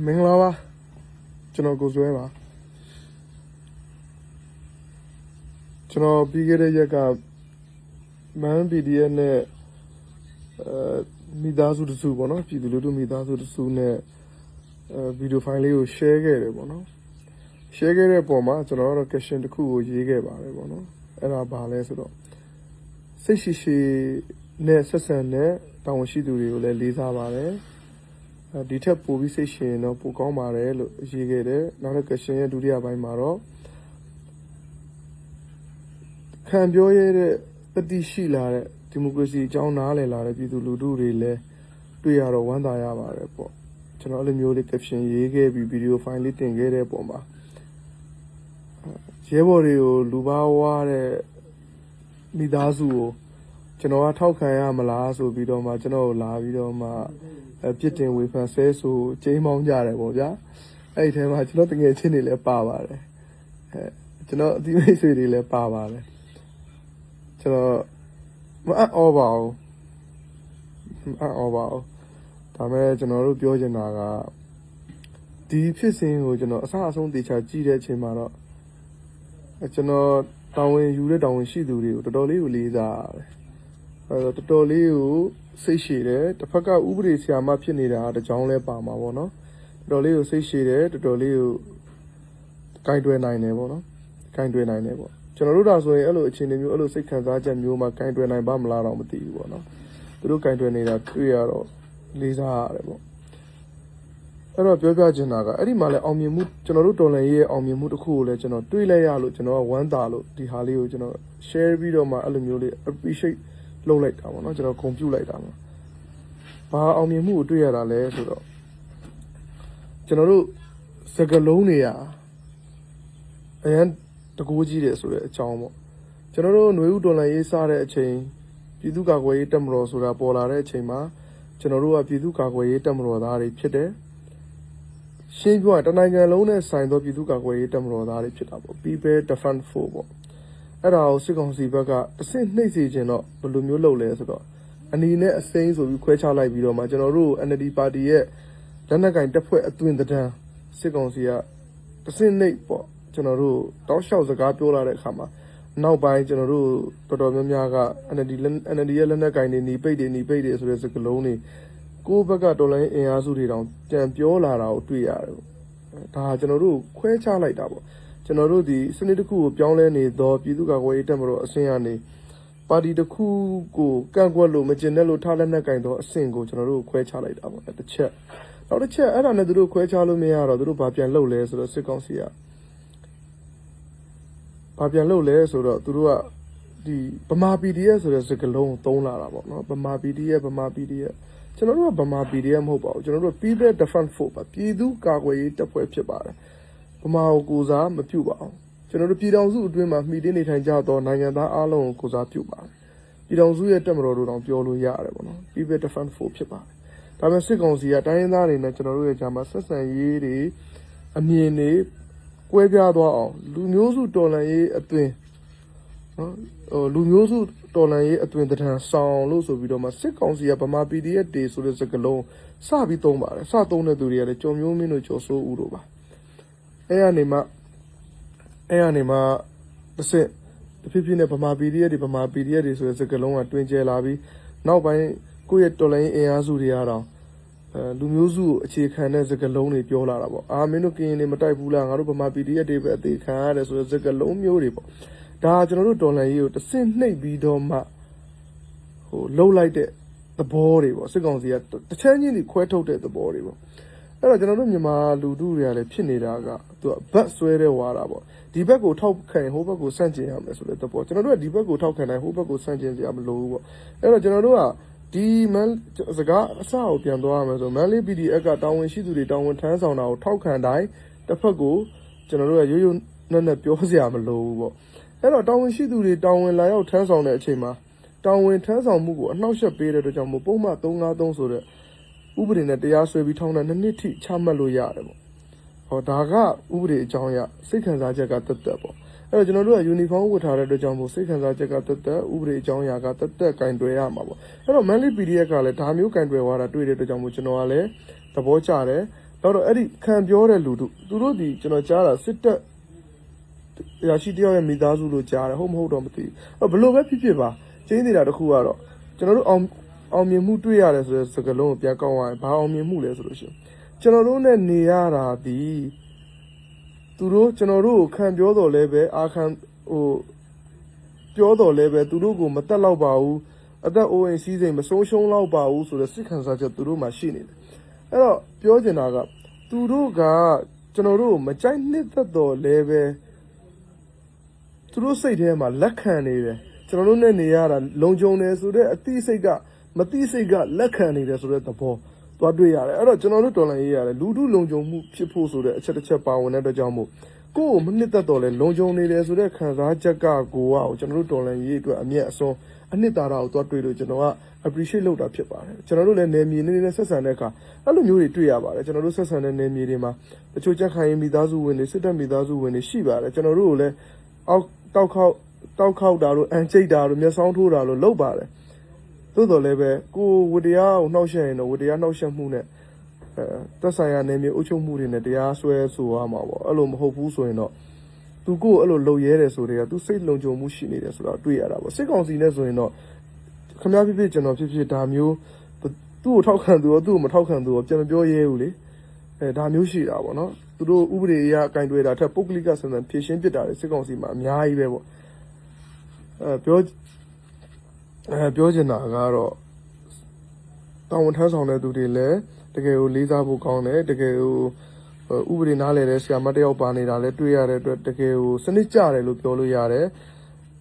မင်္ဂလာပါကျွန်တော်ကိုစွဲပါကျွန်တော်ပြီးခဲ့တဲ့ရက်ကမန် PDF နဲ့အဲမိသားစုတစုပေါ့နော်ပြည်သူလူထုမိသားစုတစုနဲ့အဲဗီဒီယိုဖိုင်လေးကို share ခဲ့တယ်ပေါ့နော် share ခဲ့တဲ့ပုံမှာကျွန်တော်ကတော့ caption တစ်ခုကိုရေးခဲ့ပါတယ်ပေါ့နော်အဲ့ဒါဘာလဲဆိုတော့စိတ်ရှိရှိနဲ့ဆက်ဆံတဲ့တာဝန်ရှိသူတွေကိုလည်းလေးစားပါတယ်အဲ ဒီထက်ပိုပြီးစိတ်ရှင်တော့ပိုကောင်းပါတယ်လို့ရေးခဲ့တယ်နောက်တစ် question ရဲ့ဒုတိယပိုင်းမှာတော့ခံပြောရတဲ့ပတိရှိလာတဲ့ဒီမိုကရေစီအကြောင်းနားလည်လာတဲ့ပြည်သူလူထုတွေလည်းတွေ့ရတော့ဝမ်းသာရပါတယ်ပေါ့ကျွန်တော်အဲ့လိုမျိုးလေး caption ရေးခဲ့ပြီးဗီဒီယိုဖိုင်လေးတင်ခဲ့တဲ့ပုံမှာရဲဘော်တွေကိုလူပါဝါတဲ့မိသားစုကို ကျွန်တော်ကထောက်ခံရမလားဆိုပြီးတော့မှကျွန်တော်ကိုလာပြီးတော့မှအပြစ်တင်ဝေဖန်ဆဲဆိုကျိမ်းမောင်းကြတယ်ပေါ့ဗျာအဲ့ဒီထဲမှာကျွန်တော်တငယ်ချင်းတွေလည်းပါပါတယ်အဲကျွန်တော်အသီးမိတ်ဆွေတွေလည်းပါပါတယ်ကျွန်တော်မအံ့ဩပါဘူးမအံ့ဩပါဘူးဒါမဲ့ကျွန်တော်တို့ပြောချင်တာကဒီဖြစ်စဉ်ကိုကျွန်တော်အဆအဆုံးတေချာကြည့်တဲ့အချိန်မှာတော့အဲကျွန်တော်တောင်းဝင်ယူတဲ့တောင်းဝင်ရှိသူတွေကိုတော်တော်လေးကိုလေးစားရတယ်အဲ တော့တော်တော်လေးကိုစိတ်ရှည်တယ်တစ်ဖက်ကဥပဒေဆရာမဖြစ်နေတာတကြောင်လဲပါမှာပေါ့နော်တော်တော်လေးကိုစိတ်ရှည်တယ်တော်တော်လေးကိုကင်တွယ်နိုင်တယ်ပေါ့နော်ကင်တွယ်နိုင်တယ်ပေါ့ကျွန်တော်တို့ဒါဆိုရင်အဲ့လိုအခြေအနေမျိုးအဲ့လိုစိတ်ခံစားချက်မျိုးမှာကင်တွယ်နိုင်ပါမလားတော့မသိဘူးပေါ့နော်သူတို့ကင်တွယ်နေတာတွေ့ရတော့လေးစားရတယ်ပေါ့အဲ့တော့ပြောပြချင်တာကအဲ့ဒီမှာလဲအောင်မြင်မှုကျွန်တော်တို့တော်လန်ရေးရဲ့အောင်မြင်မှုတစ်ခုကိုလည်းကျွန်တော်တွေးလိုက်ရလို့ကျွန်တော်ကဝမ်းသာလို့ဒီဟာလေးကိုကျွန်တော် share ပြီးတော့မှအဲ့လိုမျိုးလေး appreciate လုပ်လိုက်တာပေါ့နော်ကျွန်တော်ဂုဏ်ပြုလိုက်တာပါဘာအောင်မြင်မှုကိုတွေ့ရတာလဲဆိုတော့ကျွန်တော်တို့စကလုံးတွေရာအရန်တကူကြီးတယ်ဆိုတဲ့အကြောင်းပေါ့ကျွန်တော်တို့ຫນွေဥတော်လန်ရေးစားတဲ့အချိန်ပြည်သူ့ကာကွယ်ရေးတပ်မတော်ဆိုတာပေါ်လာတဲ့အချိန်မှာကျွန်တော်တို့ကပြည်သူ့ကာကွယ်ရေးတပ်မတော်သားတွေဖြစ်တယ်ရှင်းပြောရင်တနိုင်ငံလုံးနဲ့ဆိုင်သောပြည်သူ့ကာကွယ်ရေးတပ်မတော်သားတွေဖြစ်တာပေါ့ People Defense Force ပေါ့ အဲ့ဒါကိုစစ်ကောင်စီဘက်ကတစ်ဆင့်နှိပ်စေခြင်းတော့ဘယ်လိုမျိုးလုပ်လဲဆိုတော့အနီနဲ့အစိမ်းဆိုပြီးခွဲခြားလိုက်ပြီးတော့မှကျွန်တော်တို့ NLD ပါတီရဲ့လက်နက်ကင်တပ်ဖွဲ့အသွင်တန်းစစ်ကောင်စီကတစ်ဆင့်နှိပ်ပေါ့ကျွန်တော်တို့တောက်လျှောက်စကားပြောလာတဲ့အခါမှာနောက်ပိုင်းကျွန်တော်တို့တော်တော်များများက NLD NLD ရဲ့လက်နက်ကင်တွေညီပိတ်တွေညီပိတ်တွေဆိုတဲ့စကားလုံးတွေကိုယ့်ဘက်ကတော်လိုင်းအင်အားစုတွေတောင်ပြန်ပြောလာတာကိုတွေ့ရတယ်ဒါကျွန်တော်တို့ခွဲခြားလိုက်တာပေါ့ ကျွန်တော်တို့ဒီစနစ်တစ်ခုကိုပြောင်းလဲနေသောပြည်သူ့ကာကွယ်ရေးတပ်မတော်အဆင့်ကနေပါတီတစ်ခုကိုကန့်ကွက်လို့မကျင်တဲ့လို့ထားလက်နက်ကင်သောအဆင့်ကိုကျွန်တော်တို့ခွဲခြားလိုက်တာပေါ့တစ်ချက်နောက်တစ်ချက်အဲ့ဒါနဲ့သူတို့ခွဲခြားလို့မရတော့သူတို့ဘာပြန်လုပ်လဲဆိုတော့စစ်ကောင်စီကဘာပြန်လုပ်လဲဆိုတော့သူတို့ကဒီဗမာ PDF ဆိုတဲ့စကားလုံးကိုသုံးလာတာပေါ့နော်ဗမာ PDF ဗမာ PDF ကျွန်တော်တို့ကဗမာ PDF မဟုတ်ပါဘူးကျွန်တော်တို့ People Defense Force ပါပြည်သူ့ကာကွယ်ရေးတပ်ဖွဲ့ဖြစ်ပါတယ် ဗမာကိုကိုစားမပြုပါအောင်ကျွန်တော်တို့ပြည်တော်စုအတွင်းမှာမှီတင်းနေထိုင်ကြသောနိုင်ငံသားအားလုံးကိုကိုစားပြုပါတယ်ပြည်တော်စုရဲ့တက်မတော်တို့တောင်ပြောလို့ရတယ်ပေါ့နော် People Defense Force ဖြစ်ပါတယ်ဒါပေမဲ့စစ်ကောင်စီကတိုင်းရင်းသားတွေနဲ့ကျွန်တော်တို့ရဲ့ဂျာမှာဆက်ဆံရေးတွေအမြင်တွေကွဲပြားသွားအောင်လူမျိုးစုတော်လှန်ရေးအသွင်နော်ဟိုလူမျိုးစုတော်လှန်ရေးအသွင်တထန်ဆောင်လို့ဆိုပြီးတော့မှစစ်ကောင်စီကဗမာ PDF တေဆိုတဲ့စကားလုံးစပြီးသုံးပါတယ်စသုံးတဲ့သူတွေကလည်းကြော်မျိုးမင်းတို့ကြော်စိုးဦးတို့ပါ အဲ့ရနေမှအဲ့ရနေမှတစ်စစ်တဖြည်းဖြည်းနဲ့ဗမာ PDF တွေဗမာ PDF တွေဆိုတဲ့စကားလုံးကတွင်ကျဲလာပြီးနောက်ပိုင်းကိုယ့်ရဲ့တော်လိုင်းအင်အားစုတွေကတော့အဲလူမျိုးစုကိုအခြေခံတဲ့စကားလုံးတွေပြောလာတာပေါ့အာမင်းတို့ကရင်တွေမတိုက်ဘူးလားငါတို့ဗမာ PDF တွေပဲအသေးခံရတယ်ဆိုတဲ့စကားလုံးမျိုးတွေပေါ့ဒါကကျွန်တော်တို့တော်လိုင်းရေးကိုတစ်ဆင့်နှိပ်ပြီးတော့မှဟိုလှုပ်လိုက်တဲ့သဘောတွေပေါ့စစ်ကောင်စီကတစ်ချမ်းချင်းတွေခွဲထုတ်တဲ့သဘောတွေပေါ့ အဲ့တော့ကျွန်တော်တို့မြန်မာလူထုတွေကလည်းဖြစ်နေတာကသူကဘတ်ဆွဲတဲ့ဝါတာပေါ့ဒီဘက်ကိုထောက်ခံဟိုဘက်ကိုဆန့်ကျင်ရမယ်ဆိုတဲ့သဘောကျွန်တော်တို့ကဒီဘက်ကိုထောက်ခံတိုင်းဟိုဘက်ကိုဆန့်ကျင်ကြရမလို့ဘူးပေါ့အဲ့တော့ကျွန်တော်တို့ကဒီမန်စကားအစကိုပြန်သွားရမယ်ဆိုမန်လေး PDF ကတာဝန်ရှိသူတွေတာဝန်ထမ်းဆောင်တာကိုထောက်ခံတိုင်းတစ်ဖက်ကိုကျွန်တော်တို့ကရိုးရိုးနဲ့နဲ့ပြောစရာမလိုဘူးပေါ့အဲ့တော့တာဝန်ရှိသူတွေတာဝန်လာရောက်ထမ်းဆောင်တဲ့အချိန်မှာတာဝန်ထမ်းဆောင်မှုကိုအနှောက်အယှက်ပေးတဲ့အတွက်ကြောင့်မို့ပုံမှန်353ဆိုတဲ့ ဥပဒေနဲ့တရားစွဲပြီးထောင်ဒဏ်နှစ်နှစ်ထိချမှတ်လို့ရတယ်ပေါ့။ဟောဒါကဥပဒေအကြောင်းအရစိတ်ခံစားချက်ကတက်တက်ပေါ့။အဲ့တော့ကျွန်တော်တို့ကယူနီဖောင်းဝတ်ထားတဲ့အတွက်ကြောင့်မို့စိတ်ခံစားချက်ကတက်တက်ဥပဒေအကြောင်းအရာကတက်တက်ကင်တွယ်ရမှာပေါ့။အဲ့တော့ Manly PDF ကလည်းဒါမျိုးကင်တွယ်သွားတာတွေ့တဲ့အတွက်ကြောင့်မို့ကျွန်တော်ကလည်းသဘောကျတယ်။ဒတော့တော့အဲ့ဒီခံပြောတဲ့လူတို့သူတို့ဒီကျွန်တော်ကြားတာစစ်တပ်ရရှိတယောက်ရဲ့မိသားစုလို့ကြားတယ်ဟုတ်မဟုတ်တော့မသိဘူးအဲ့ဘလို့ပဲဖြစ်ဖြစ်ပါကျင်းနေတာတစ်ခုကတော့ကျွန်တော်တို့အောင် အောင်မြင်မှုတွေ့ရတယ်ဆိုတဲ့စကားလုံးကိုပြန်ကောက်ရရင်ဘာအောင်မြင်မှုလဲဆိုလို့ရှိရင်ကျွန်တော်တို့နဲ့နေရတာဒီသူတို့ကျွန်တော်တို့ကိုခံပြောတော်လဲပဲအာခံဟိုပြောတော်လဲပဲသူတို့ကိုမတက်တော့ပါဘူးအသက်အိုးအိမ်စီးစိမ်မဆုံးရှုံးတော့ပါဘူးဆိုတဲ့စိတ်ခံစားချက်သူတို့မှရှိနေတယ်အဲ့တော့ပြောချင်တာကသူတို့ကကျွန်တော်တို့ကိုမကြိုက်နှစ်သက်တော်လဲပဲသူတို့စိတ်ထဲမှာလက်ခံနေတယ်ကျွန်တော်တို့နဲ့နေရတာလုံခြုံတယ်ဆိုတော့အသိစိတ်က မသိစိတ်ကလက်ခံနေတယ်ဆိုတဲ့သဘောသွားတွေ့ရတယ်အဲ့တော့ကျွန်တော်တို့တော်လန်ရေးရတယ်လူထုလုံခြုံမှုဖြစ်ဖို့ဆိုတဲ့အချက်တစ်ချက်ပါဝင်တဲ့အတွက်ကြောင့်မို့ကိုယ်ကိုမနှစ်သက်တော်လဲလုံခြုံနေတယ်ဆိုတဲ့ခံစားချက်ကကိုကကိုကျွန်တော်တို့တော်လန်ရေးအတွက်အမျက်အစွန်းအနှစ်သာရကိုသွားတွေ့လို့ကျွန်တော်က appreciate လုပ်တာဖြစ်ပါတယ်ကျွန်တော်တို့လည်းနယ်မြေနေနဲ့ဆက်ဆံတဲ့အခါအဲ့လိုမျိုးတွေတွေ့ရပါတယ်ကျွန်တော်တို့ဆက်ဆံတဲ့နယ်မြေတွေမှာတချို့ကြက်ခိုင်မိသားစုဝင်တွေစစ်တပ်မိသားစုဝင်တွေရှိပါတယ်ကျွန်တော်တို့ကိုလည်းအောက်တောက်ခေါက်တောက်ခေါက်တာတို့အန်ချိတ်တာတို့မျက်စောင်းထိုးတာတို့လုပ်ပါတယ် သို့တော်လည်းပဲကိုယ်ဝတရားကိုနှောက်ယှက်ရင်တော့ဝတရားနှောက်ယှက်မှုနဲ့အဲသက်ဆိုင်ရာနယ်မြေအုပ်ချုပ်မှုတွေနဲ့တရားစွဲဆိုရမှာပေါ့အဲ့လိုမဟုတ်ဘူးဆိုရင်တော့သူကိုယ်အဲ့လိုလုံရဲတယ်ဆိုတဲ့ကသူစိတ်လုံခြုံမှုရှိနေတယ်ဆိုတာတွေ့ရတာပေါ့စစ်ကောင်စီနဲ့ဆိုရင်တော့ခမ ्या ဖြစ်ဖြစ်ကျွန်တော်ဖြစ်ဖြစ်ဒါမျိုးသူ့ကိုထောက်ခံသူရောသူ့ကိုမထောက်ခံသူရောပြန်မပြောရဲဘူးလေအဲဒါမျိုးရှိတာပေါ့နော်သူတို့ဥပဒေအရကင်တွယ်တာထက်ပုဂ္ဂလိကဆန်ဆန်ဖြည့်ရှင်းပြစ်တာလေစစ်ကောင်စီမှာအများကြီးပဲပေါ့အဲပြော အဲပြောချင်တာကတော့တောင်းဝန်ထမ်းဆောင်တဲ့သူတွေလည်းတကယ်ကိုလေးစားဖို့ကောင်းတယ်တကယ်ကိုဥပဒေနားလည်တဲ့ဆရာမတစ်ယောက်ပါနေတာလည်းတွေ့ရတဲ့အတွက်တကယ်ကိုစနစ်ကျတယ်လို့ပြောလို့ရတယ်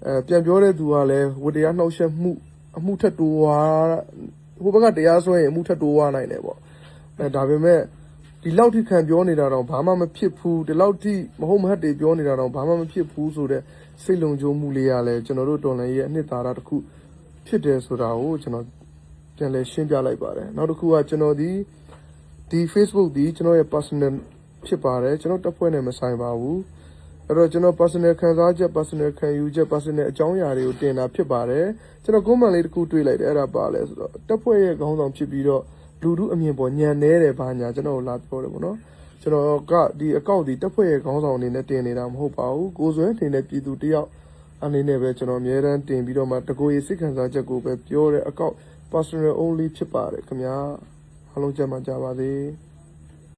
အဲပြန်ပြောတဲ့သူကလည်းဝတ္တရားနှောက်ယှက်မှုအမှုထက်တိုးသွားဟိုဘက်ကတရားစွဲရင်အမှုထက်တိုးသွားနိုင်တယ်ပေါ့အဲဒါပေမဲ့ဒီလောက်ထိခံပြောနေတာတော့ဘာမှမဖြစ်ဘူးဒီလောက်ထိမဟုတ်မဟတ်တွေပြောနေတာတော့ဘာမှမဖြစ်ဘူးဆိုတော့စိတ်လုံခြုံမှုလေးရလဲကျွန်တော်တို့တော်လည်းရဲ့အနှစ်သာရတစ်ခု ဖြစ်တယ်ဆိုတာကိုကျွန်တော်ပြန်လဲရှင်းပြလိုက်ပါတယ်နောက်တစ်ခုကကျွန်တော်ဒီဒီ Facebook ဒီကျွန်တော်ရဲ့ personal ဖြစ်ပါတယ်ကျွန်တော်တက်ဖွဲ့နဲ့မဆိုင်ပါဘူးအဲ့တော့ကျွန်တော် personal ခံစားချက် personal ခံယူချက် personal အကြောင်းအရာတွေကိုတင်တာဖြစ်ပါတယ်ကျွန်တော် comment လေးတစ်ခုတွေ့လိုက်တယ်အဲ့ဒါပါလဲဆိုတော့တက်ဖွဲ့ရဲ့ခေါင်းဆောင်ဖြစ်ပြီးတော့လူထုအမြင်ပေါ်ညံနေတယ်ဘာညာကျွန်တော်လာပြောတယ်ပေါ့နော်ကျွန်တော်ကဒီအကောင့်ဒီတက်ဖွဲ့ရဲ့ခေါင်းဆောင်အနေနဲ့တင်နေတာမဟုတ်ပါဘူးကိုယ်စွဲတင်တဲ့ပြည်သူတယောက် အနေနဲ့ပဲကျွန်တော်အများတန်းတင်ပြီးတော့မှတကိုယ်ရေးစိတ်ခံစားချက်ကိုပဲပြောတဲ့အကောင့် personal only ဖြစ်ပါတယ်ခင်ဗျာအားလုံးကြမှာကြပါစေ